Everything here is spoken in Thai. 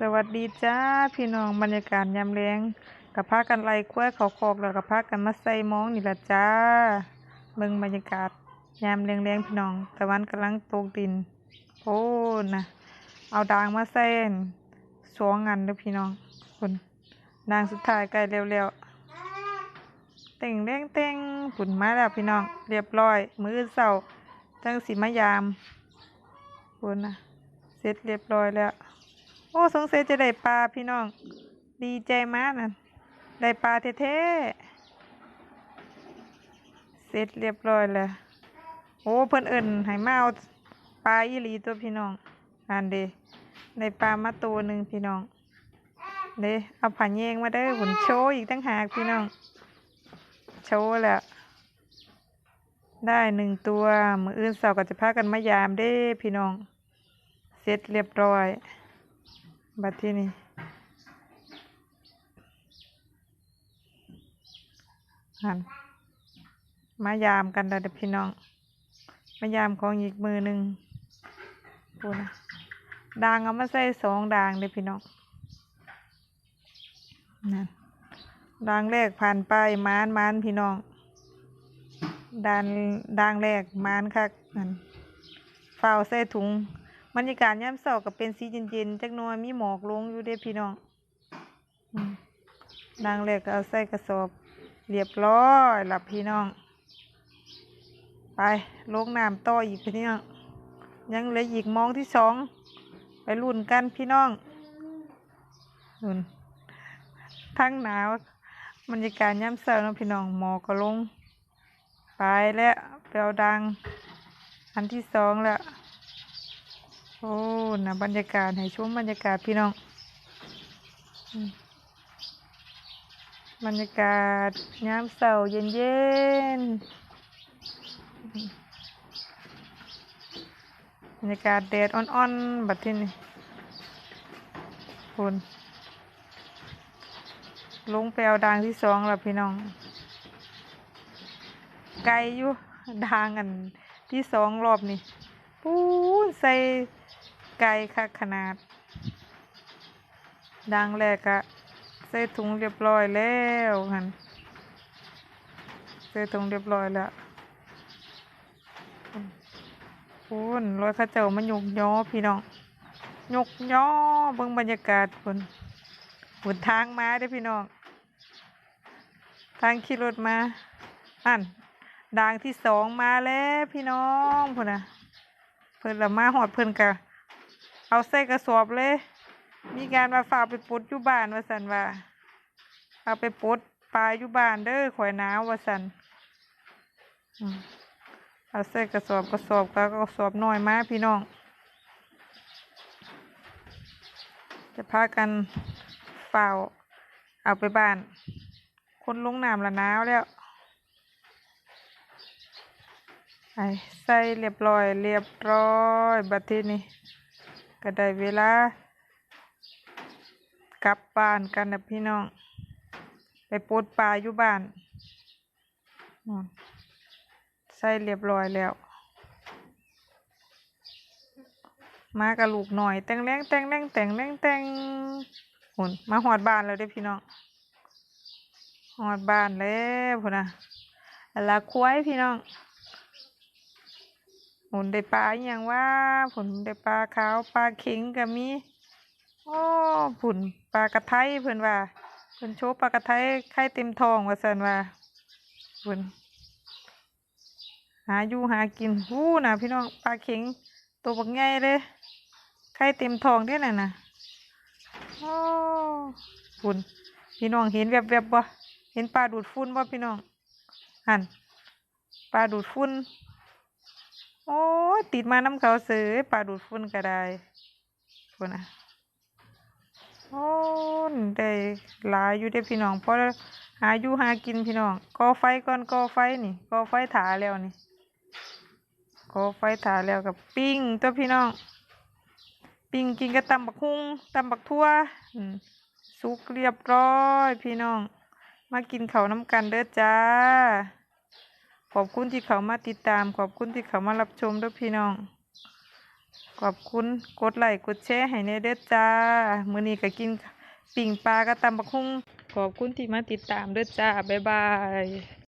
สวัสดีจ้าพี่น้องบรรยากาศยามแรงกับพากันไล่กล้วยเขาคอกแล้วกับพากันมาใส่มองนี่ละจ้าเบิ่งบรรยากาศยามแรงๆพี่น้องตะวันกำลังตกดินโอ้นะเอาดางมาใส่สองอันเด้อพี่น้องคุณนางสุดท้ายใกล้เร็วๆเต่งเร่งเต่งฝุ่นมาแล้วพี่น้องเรียบร้อย มือเสาร์จังสิมายามคุณนะเสร็จเรียบร้อยแล้ว โอ้สงสัยจะได้ปลาพี่น้อง ดีใจมากนะได้ปลาเท่ๆเสร็จเรียบร้อยแล้วโอ้เพิ่อนเอิ่นให้มาเอาปลาอีหลีตัวพี่น้องอันเดได้ปลามาตัวหนึ่งพี่น้องเด้เอาผ่านแยงมาเด้อหุ่นโชว์อีกตั้งหากพี่น้องโชว์แล้วได้หนึ่งตัวมืออื่นเสาร์ก็จะพากันมายามเด้พี่น้อง เสร็จเรียบร้อย บัดที่นี่หันมายามกันแล้วเด้อพี่น้อง มายามของอีกมือหนึ่งพูนะด่างเอามาใส่สองด่างเด้อพี่น้องนั่นด่างแรกผ่านไปมานมานพี่น้องด่านด่างแรกมานคักนั่นเฝ้าใส่ถุง บรรยากาศยามเช้าก็เป็นสีเย็นๆจักหน่อยมีหมอกลงอยู่เด้พี่น้องอืมนางแรกก็เอาใส่กระสอบ เรียบร้อยหลับพี่น้อง ไปลงน้ำต่ออีกพี่น้องยังเหลืออีกมองที่สองไปลุ่นกันพี่น้องลุ่นทั้งหนาวบรรยากาศยามเช้าเนาะพี่น้องหมอกก็ลง ไปแล้วไปเอาดัง อันที่สองแล้ว โอ้นะบรรยากาศให้ชมบรรยากาศพี่น้อง บรรยากาศยามเสาร์เย็นเย็นๆบรรยากาศแดดอ่อนๆบัดที่นี่คุณลงไปเอาดางที่สองแล้วพี่น้อง ไกลอยู่ดางอันที่สองรอบนี่ ปูนใส่ไก่ค่ะขนาด ดังแรกอะใส่ถุงเรียบร้อยแล้วหันใส่ถุงเรียบร้อยแล้วปูนรอยข้าเจ้ามันยกย้อพี่น้องยกย้อเบิ่งบรรยากาศพุ่นหนทางมาเด้พี่น้อง ทางขี่รถมาอันด่างที่สองมาแล้วพี่น้องพุ่นนะ เพิ่นละมาหอดเพิ่นกะเอาใส่กระสอบเลย มีการมาฝากไปปลดอยู่บ้านว่าสันว่า เอาไปปลดปลาอยู่บ้านเด้อข่อยหนาวว่าสันเอาใส่กระสอบกระสอบก็กระสอบน้อยมาพี่น้อง จะพากันเฝ้าเอาไปบ้าน คนลงน้ำละหนาวแล้ว ไอ้ใส่เรียบร้อย เรียบร้อยบัดทีนี้ก็ได้เวลากลับบ้านกันนะพี่น้อง ไปปลดปลาอยู่บ้านใส่เรียบร้อยแล้ว มากับลูกหน่อยแต่งแรงแต่งแรงแต่งแรงแต่งหุ่นมาหอดบ้านแล้วด้พี่น้องหอดบ้านแล้วพุ่นนะอันละควายพี่น้อง หุ่นได้ปลาอย่างว่าผุนได้ปลาขาวปลาเข็งก็มีโอ้ผุนปลากระไทเพิ่นว่าเพิ่นโชว์ปลากระไทไข่เต็มทองว่าซั่นว่าเพิ่นหาอยู่หากินหู้นะพี่น้องปลาเข็งตัวบักใหญ่เลยไข่เต็มทองเด้น่ะนะโอ้ผุนพี่น้องเห็นแวบๆบบ่เห็นปลาดูดฝุ่นบ่พี่น้องหันปลาดูดฝุ่น โอ้ติดมาน้ำเขาเสือปลาดูดฝุ่นก็ได้ฝุ่นอะโอ้ได้หลายอยู่เด้พี่น้องเพราะหาอยู่หากินพี่น้องก่อไฟก่อนก่อไฟนี่ก่อไฟถาแล้วนี่ก่อไฟถาแล้วกับปิ้งตัวพี่น้อง ปิ้งกินกับตำบักฮุ่งตำบักทั่วสุกเรียบร้อยพี่น้อง มากินเขาน้ำกันเด้อจ้า ขอบคุณที่เขามาติดตาม ขอบคุณที่เขามารับชมด้วยพี่น้อง ขอบคุณกดไลค์กดแชร์ให้ในเด้อจ้ามื้อนี้ก็กินปิ่งปลากระตำบักหุ่งขอบคุณที่มาติดตามเด้อจ้าบ๊ายบาย